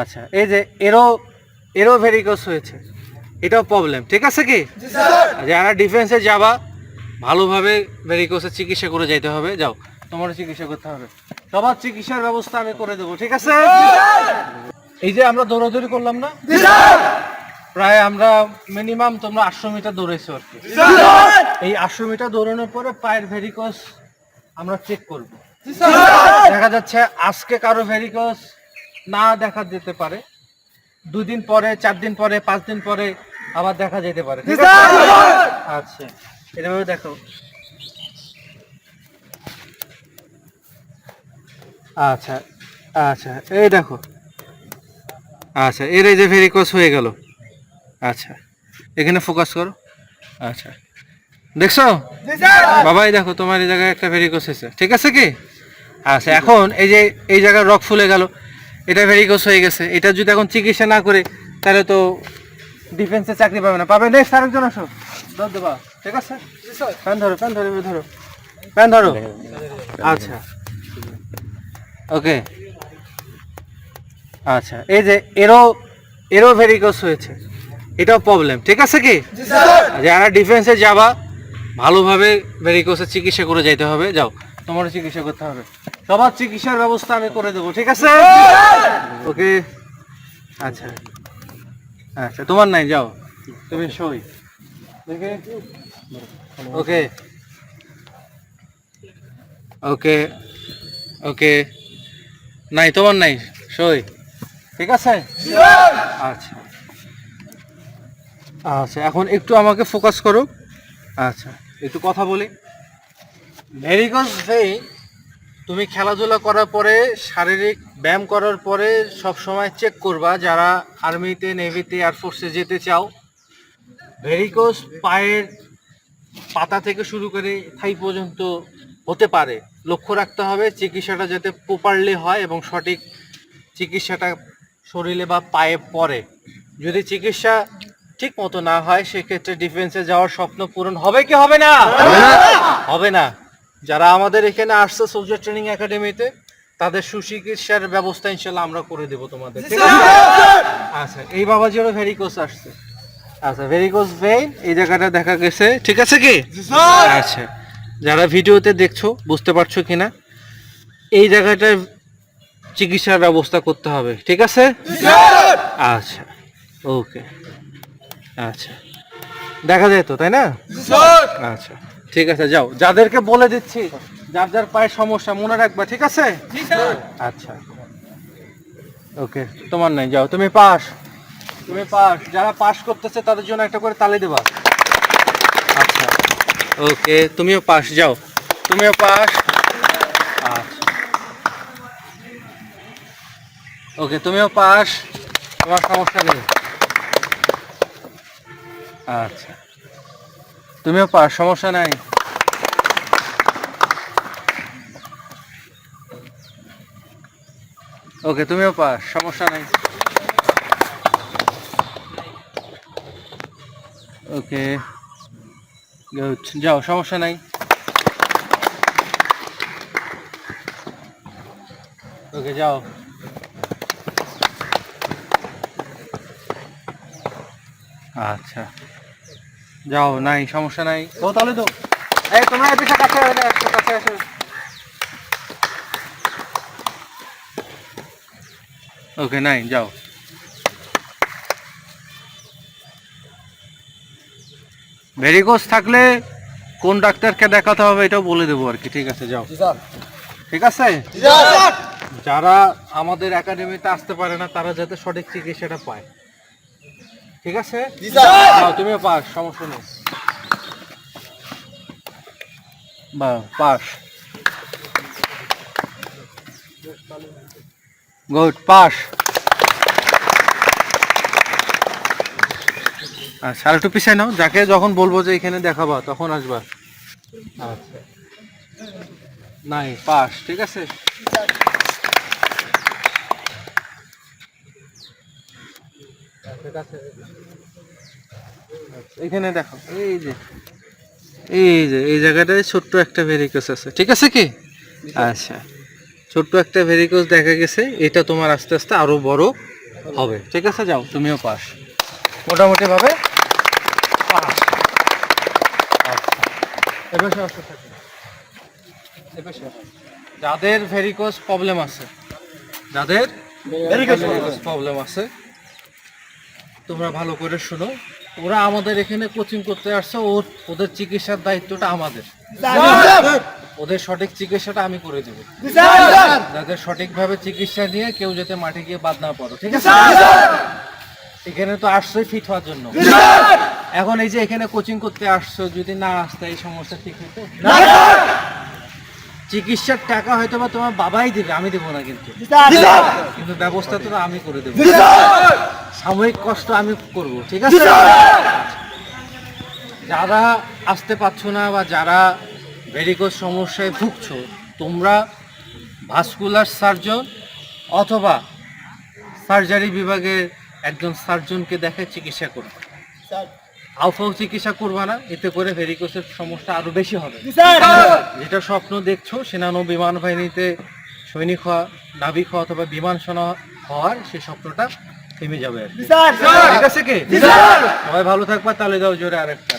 আচ্ছা এই যে এরও এরও ভেরিকোস হয়েছে। এটাও প্রবলেম ঠিক আছে কি? যারা ডিফেন্সে যাবা ভালোভাবে ভেরিকোসের চিকিৎসা করে যাইতে হবে। যাও তোমার চিকিৎসা করতে হবে। সবার চিকিৎসার ব্যবস্থা আমি করে দেবো ঠিক আছে? এই যে আমরা দৌড়াদৌড়ি করলাম না? প্রায় আমরা মিনিমাম তোমরা আটশো মিটার দৌড়েছো আর কি। এই আটশো মিটার দৌড়ানোর পরে পায়ের ভেরিকোস আমরা চেক করব। দেখা যাচ্ছে আজকে কারও ভেরিকোস না দেখা যেতে পারে। দুই দিন পরে চার দিন পরে পাঁচ দিন পরে আবার দেখা যেতে পারে। ঠিক আছে? আচ্ছা এভাবে দেখো। আচ্ছা আচ্ছা এই দেখো। আচ্ছা এর এই যে ভেরিকোস হয়ে গেল। আচ্ছা এখানে ফোকাস করো। আচ্ছা দেখছ? বাবাই দেখো তোমার এই জায়গায় একটা ভেরিকোস হয়েছে। ঠিক আছে কি? আচ্ছা এখন এই যে এই জায়গায় রক ফুলে গেল। এটা ভেরিকোস হয়ে গেছে। এটা যদি এখন চিকিৎসা না করে তাহলে তো ডিফেন্সে চাকরি পাবে না। পাবে নেক্সট আরেকজন আসো। ধর দেবা। ঠিক আছে? প্যান ধরো প্যান ধরো ধরো। প্যান ধরো। আচ্ছা। ওকে। আচ্ছা। এই যে এরও এরও ভেরিকোস হয়েছে। এটাও প্রবলেম ঠিক আছে কি? যারা ডিফেন্সে যাবা ভালোভাবে ভেরিকোসের চিকিৎসা করে যাইতে হবে। যাও। তোমার চিকিৎসা করতে হবে। সবার চিকিৎসার ব্যবস্থা আমি করে দেবো, ঠিক আছে? ওকে? আচ্ছা। আচ্ছা তোমার নাই, যাও। তুমি সই। ওকে? ওকে? ওকে? নাই, তোমার নাই, সই। ঠিক আছে? আচ্ছা। আচ্ছা এখন একটু আমাকে ফোকাস করো। আচ্ছা একটু কথা বলি। ভেরিকস ভেইন তুমি খেলাধুলা করার পরে শারীরিক ব্যায়াম করার পরে সব সময় চেক করবা যারা আর্মিতে নেভিতে এয়ারফোর্সে যেতে চাও। ভেরিকোস পায়ের পাতা থেকে শুরু করে থাই পর্যন্ত হতে পারে। লক্ষ্য রাখতে হবে চিকিৎসাটা যাতে প্রপারলি হয় এবং সঠিক চিকিৎসাটা শরীরে বা পায়ে পড়ে। যদি চিকিৎসা ঠিক মতো না হয় সেক্ষেত্রে ডিফেন্সে যাওয়ার স্বপ্ন পূরণ হবে কি হবে না। হবে না। যারা আমাদের এখানে আসছে সোলজার ট্রেনিং একাডেমিতে তাদের সুচিকিৎসার ব্যবস্থা ইনশাল্লাহ আমরা করে দেবো তোমাদের ঠিক আছে? আচ্ছা এই বাবাজিরও ভেরিকোস আসছে। আচ্ছা ভেরিকোস ভেইন এই জায়গাটা দেখা গেছে ঠিক আছে কি? আচ্ছা যারা ভিডিওতে দেখছ বুঝতে পারছ কিনা এই জায়গাটায় চিকিৎসার ব্যবস্থা করতে হবে ঠিক আছে? আচ্ছা ওকে আচ্ছা। দেখা যায় তো তাই না? আচ্ছা। ঠিক আছে যাও। যাদেরকে বলে দিচ্ছি যার যার পায়ের সমস্যা মনে রাখবা ঠিক আছে? আচ্ছা। ওকে তোমার নাই যাও। তুমি পাস। তুমি পাস। যারা পাস করতেছে তাদের জন্য একটা করে তালি দেবা। আচ্ছা। ওকে তুমিও পাস যাও। তুমিও পাস। আচ্ছা ওকে তুমিও পাস। তোমার সমস্যা নেই। আচ্ছা। তুমিও পার সমস্যা নাই। ওকে, তুমিও পাস সমস্যা নাই। ওকে যাও, সমস্যা নাই। ওকে, যাও। আচ্ছা। যাও নাই সমস্যা নাই। ও তাহলে তো এই তোমরা এদিকে কাছে কাছে আসো ওকে নাই যাও। ভেরিকোস থাকলে কোন ডাক্তারকে দেখাতে হবে এটাও বলে দেবো আর কি ঠিক আছে যাও। ঠিক আছে? যারা আমাদের একাডেমিতে আসতে পারে না তারা যাতে সঠিক চিকিৎসাটা পায়। ঠিক আছে? তুমিও পাস সমস্যা নেই। বা পাস। Good pass. আচ্ছা আর একটু পিছিয়ে নাও যাকে যখন বলব যে এখানে দেখাবা তখন আসবা। আচ্ছা। নাই পাস ঠিক আছে ঠিক আছে আচ্ছা, এখানে দেখো। এই যে। এই যে এই জায়গাটায় ছোট্ট একটা ভেরিকোস আছে। ঠিক আছে কি? আচ্ছা। ছোট্ট একটা ভেরিকোস দেখা গেছে। এটা তোমার আস্তে আস্তে আরও বড় হবে। ঠিক আছে? যাও তুমিও পাস। মোটামুটি ভাবে পাস। আচ্ছা। এবার। যাদের ভেরিকোস প্রবলেম আছে যাদের ভেরিকোজ প্রবলেম আছে তোমরা ভালো করে শোনো। ওরা আমাদের এখানে কোচিং করতে আসছে, ওর, ওদের চিকিৎসার দায়িত্বটা আমাদের। ওদের সঠিক চিকিৎসাটা আমি করে দেবো। যাদের সঠিকভাবে চিকিৎসা নিয়ে কেউ যাতে মাঠে গিয়ে বাদ না পড়ো, ঠিক আছে? এখানে তো আসছোই ফিট হওয়ার জন্য। এখন এই যে এখানে কোচিং করতে আসছো, যদি না আসতে এই সমস্যা ঠিক হতো? চিকিৎসার টাকা হয়তো বা তোমার বাবাই দেবে আমি দেবো না কিন্তু। কিন্তু ব্যবস্থা তো আমি করে দেবো। সাময়িক কষ্ট আমি করব ঠিক আছে? যারা আসতে পারছ না বা যারা ভেরিকোজ সমস্যায় ভুগছো তোমরা ভাস্কুলার সার্জন অথবা সার্জারি বিভাগের একজন সার্জনকে দেখে চিকিৎসা করবে আউফাউ চিকিৎসা করবা না এতে করে ভেরিকোসের সমস্যা আরও বেশি হবে। যেটা স্বপ্ন দেখছ সেনানো বিমান বাহিনীতে সৈনিক হওয়া নাবিক হওয়া অথবা বিমান সেনা হওয়ার সেই স্বপ্নটা থেমে যাবে আর কি। ঠিক আছে কি? সবাই ভালো থাকবা তাহলে যাও জোরে আরেকটা।